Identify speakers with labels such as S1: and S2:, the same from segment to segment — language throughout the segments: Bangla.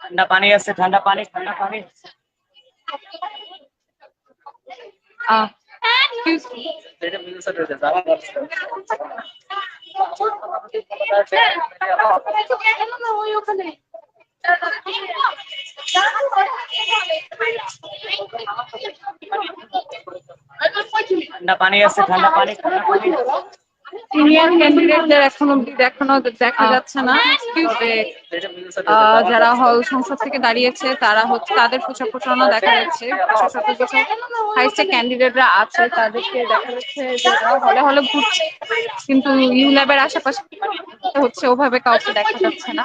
S1: ঠান্ডা পানি আছে ঠান্ডা পানি ঠান্ডা পানি
S2: আহ, excuse me.
S1: এটা মিউজিক রয়েছে যারা ঠান্ডা পানি আছে, ঠান্ডা পানি
S2: ক্যান্ডিডেটদের অব্দি দেখানো, দেখা যাচ্ছে না। যারা হল সংসদ থেকে দাঁড়িয়েছে, তারা হচ্ছে, তাদের প্রচার প্রচারণা দেখা যাচ্ছে। ক্যান্ডিডেটরা আছে, তাদেরকে দেখা যাচ্ছে হলে হলে ঘুরছে। কিন্তু ইউ ল্যাবের আশেপাশে হচ্ছে ওভাবে কাউকে দেখা যাচ্ছে না।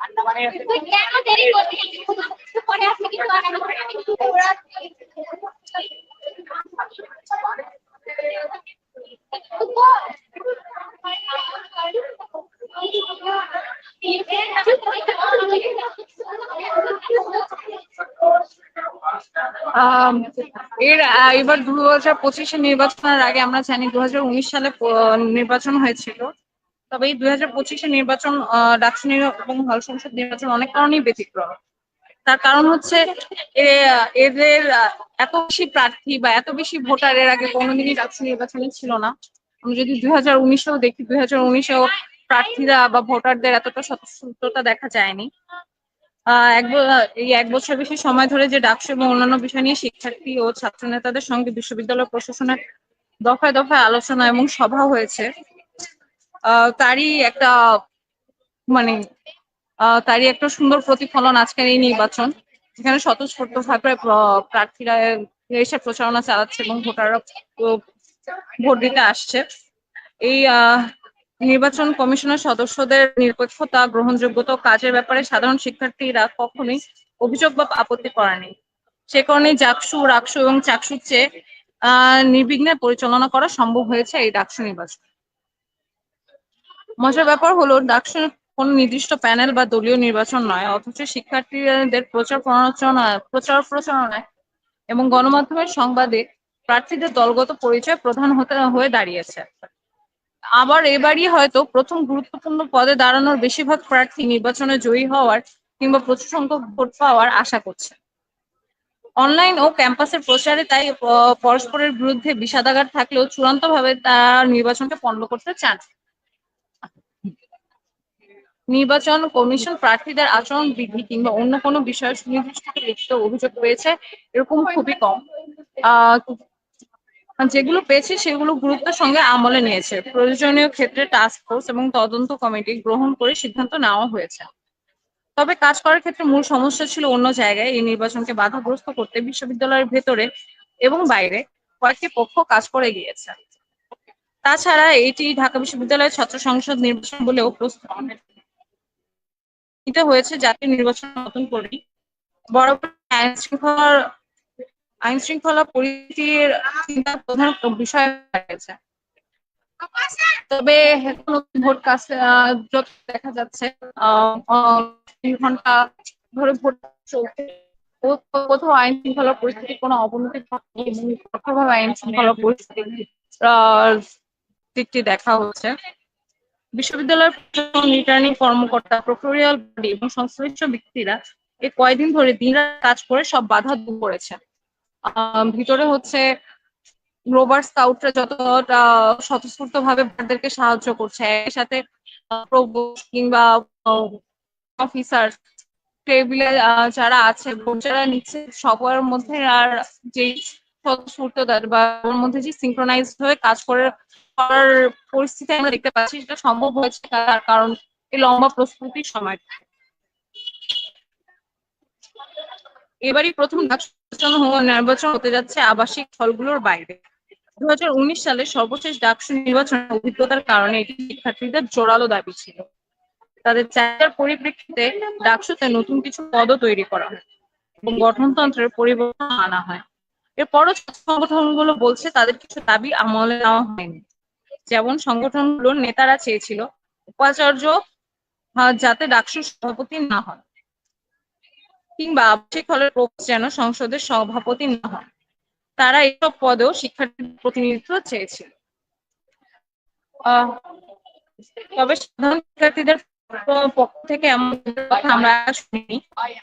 S1: ঠান্ডা পানি আছে
S3: কেন দেরি করছিস পরে আপনি কিন্তু
S2: আম, এর এবার দু হাজার পঁচিশে নির্বাচনের আগে আমরা জানি দু হাজার উনিশ সালে নির্বাচন হয়েছিল। তবে এই দুই হাজার পঁচিশে নির্বাচন ডাকসু এবং হল সংসদ নির্বাচন অনেক কারণেই ব্যতিক্রম। তার কারণ হচ্ছে এদের এত বেশি প্রার্থী বা এত বেশি ভোটার এর আগে কোনোদিনই ডাকসু নির্বাচনে ছিল না। আমরা যদি দুই হাজার উনিশেও দেখি দুই হাজার উনিশেও প্রার্থীরা বা ভোটারদের এতটা স্বতঃস্ফূর্ততা দেখা যায়নি। এক এই এক বছর বেশি সময় ধরে যে ডাকসু এবং অন্যান্য বিষয় নিয়ে শিক্ষার্থী ও ছাত্র নেতাদের সঙ্গে বিশ্ববিদ্যালয় প্রশাসনের দফায় দফায় আলোচনা এবং সভা হয়েছে। তারই একটা মানে তারই একটা সুন্দর প্রতিফলন আজকের এই নির্বাচন। যেখানে স্বতঃস্ফূর্ত ভাবে প্রার্থীরা এসে প্রচারণা চালাচ্ছে এবং ভোটাররা ভোট দিতে আসছে। এই নির্বাচন কমিশনের সদস্যদের নিরপেক্ষতা, গ্রহণযোগ্যতা কাজের ব্যাপারে সাধারণ শিক্ষার্থীরা কখনোই অভিযোগ বা আপত্তি করেনি। সে কারণে জাকসু, রাকসু এবং চাকসুর চেয়ে নির্বিঘ্নে পরিচালনা করা সম্ভব হয়েছে এই ডাকসু নির্বাচন। মজার ব্যাপার হলো ডাকসু কোন নির্দিষ্ট প্যানেল বা দলীয় নির্বাচন নয়, অথচ শিক্ষার্থীদের প্রচার প্রচারণা প্রচার প্রচারণায় এবং গণমাধ্যমের সংবাদে প্রার্থীদের দলগত পরিচয় প্রধান হতে, হয়ে দাঁড়িয়েছে। আবার এবারই হয়তো প্রথম গুরুত্বপূর্ণ পদে দাঁড়ানোর বেশিরভাগ প্রার্থী নির্বাচনে জয়ী হওয়ার কিংবা প্রচুর সংখ্যক ভোট পাওয়ার আশা করছে অনলাইন ও ক্যাম্পাসের প্রচারে তাই পরস্পরের বিরুদ্ধে বিষাদাগার থাকলেও চূড়ান্তভাবে তারা নির্বাচনকে পণ্ড করতে চান। নির্বাচন কমিশন প্রার্থীদের আচরণ বৃদ্ধি কিংবা অন্য কোনো বিষয়ে সুনির্দিষ্ট লিখিত অভিযোগ পেয়েছে এরকম খুবই কম। যেগুলো পেয়েছে সেগুলো গুরুত্বের সঙ্গে আমলে নিয়েছে। প্রয়োজনীয় ক্ষেত্রে টাস্ক ফোর্স এবং তদন্ত কমিটি গ্রহণ করে সিদ্ধান্ত নেওয়া হয়েছে। তবে কাজ করার ক্ষেত্রে মূল সমস্যা ছিল অন্য জায়গায় এই নির্বাচনকে বাধাগ্রস্ত করতে বিশ্ববিদ্যালয়ের ভেতরে এবং বাইরে কয়েকটি পক্ষ কাজ করে গিয়েছে। তাছাড়া এটি ঢাকা বিশ্ববিদ্যালয়ের ছাত্র সংসদ নির্বাচন বলেও প্রস্তুত। নিতে হয়েছে জাতীয় নির্বাচন নতুন করে। বরাবর আইন শৃঙ্খলার আইন শৃঙ্খলা পরিস্থিতির প্রধান বিষয় তবে ভোট কাছে দেখা যাচ্ছে ঘণ্টা ধরে ভোট চলছে। কোথাও আইন শৃঙ্খলা পরিস্থিতির কোনো অবনতি ঘটেনি এবং কঠোরভাবে আইন শৃঙ্খলা দিকটি দেখা হচ্ছে। বিশ্ববিদ্যালয়ের রিটার্নিং কর্মকর্তা, প্রক্টোরিয়াল বডি এবং সংশ্লিষ্ট ব্যক্তিরা এই কয়দিন ধরে দিনরাত কাজ করে সব বাধা দূর করেছে। ভিতরে হচ্ছে গ্লোবাল স্কাউটরা যতটা স্বতঃস্ফূর্ত ভাবে ভোটারদেরকে সাহায্য করছে এর সাথে কিংবা অফিসার টেবিলে যারা আছে যারা নিচ্ছে, সবার মধ্যে আর যে স্বতঃস্ফূর্ততা বা ওর মধ্যে যে সিঙ্ক্রোনাইজ হয়ে কাজ করে, করার পরিস্থিতি আমরা দেখতে পাচ্ছি, সেটা সম্ভব হয়েছে তার কারণ এই লম্বা প্রস্তুতির সময়। এবারই প্রথম নির্বাচন হতে যাচ্ছে আবাসিক হলগুলোর বাইরে। দু সালে সর্বশেষ ডাকসু নির্বাচনের অভিজ্ঞতার কারণে এটি শিক্ষার্থীদের জোরালো দাবি ছিল। তাদের চাহিদার পরিপ্রেক্ষিতে ডাকসুতে নতুন কিছু পদও তৈরি করা হয় এবং গঠনতন্ত্রের পরিবর্তন আনা হয়। এরপরও সংগঠনগুলো বলছে তাদের কিছু দাবি আমলে নেওয়া হয়নি। যেমন সংগঠনগুলোর নেতারা চেয়েছিল, উপাচার্য যাতে ডাকসুর সভাপতি না হন। কিংবা আবাসিক হলের প্রভোস্ট যেন সংসদের সভাপতি না হন। তারা এসব পদেও শিক্ষার্থীদের প্রতিনিধিত্ব চেয়েছিল। তবে সাধারণ শিক্ষার্থীদের পক্ষ থেকে এমন কথা আমরা শুনিনি।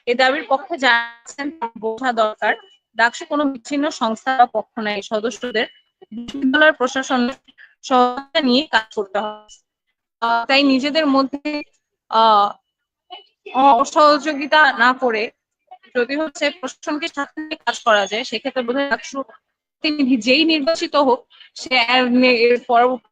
S2: এ দাবির পক্ষে জানাচ্ছেন বোঝা দরকার, ডাকসু কোনো বিচ্ছিন্ন সংস্থা বা পক্ষ নাই। সদস্যদের বিশ্ববিদ্যালয়ের প্রশাসনের সহায়তা নিয়ে কাজ করতে হবে। তাই নিজেদের মধ্যে অসহযোগিতা না করে যদি হচ্ছে প্রশাসনকে সাথে কাজ করা যায়, সেক্ষেত্রে বোধহয় তিনি যেই নির্বাচিত হোক, সে পর পরবর্তী